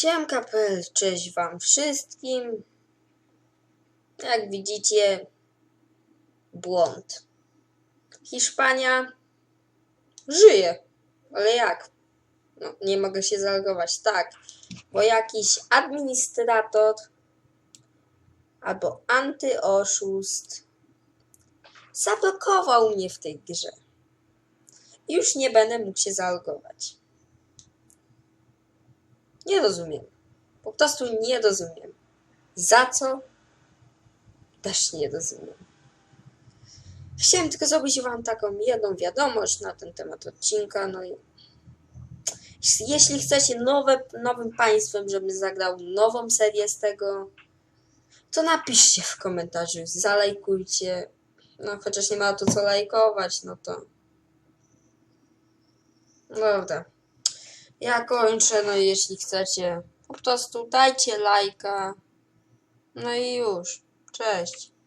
Siemka, pel, cześć wam wszystkim. Jak widzicie, błąd. Hiszpania żyje, ale jak? No, nie mogę się zalogować, tak, bo jakiś administrator albo antyoszust zablokował mnie w tej grze. Już nie będę mógł się zalogować. Nie rozumiem. Po prostu nie rozumiem. Za co? Też nie rozumiem. Chciałem tylko zrobić wam taką jedną wiadomość na ten temat odcinka. No i jeśli chcecie nowe, nowym państwem, żebym zagrał nową serię z tego, to napiszcie w komentarzu, zalajkujcie. No chociaż nie ma tu co lajkować, no to... Dobra. Ja kończę, no jeśli chcecie, po prostu dajcie lajka. No i już. Cześć.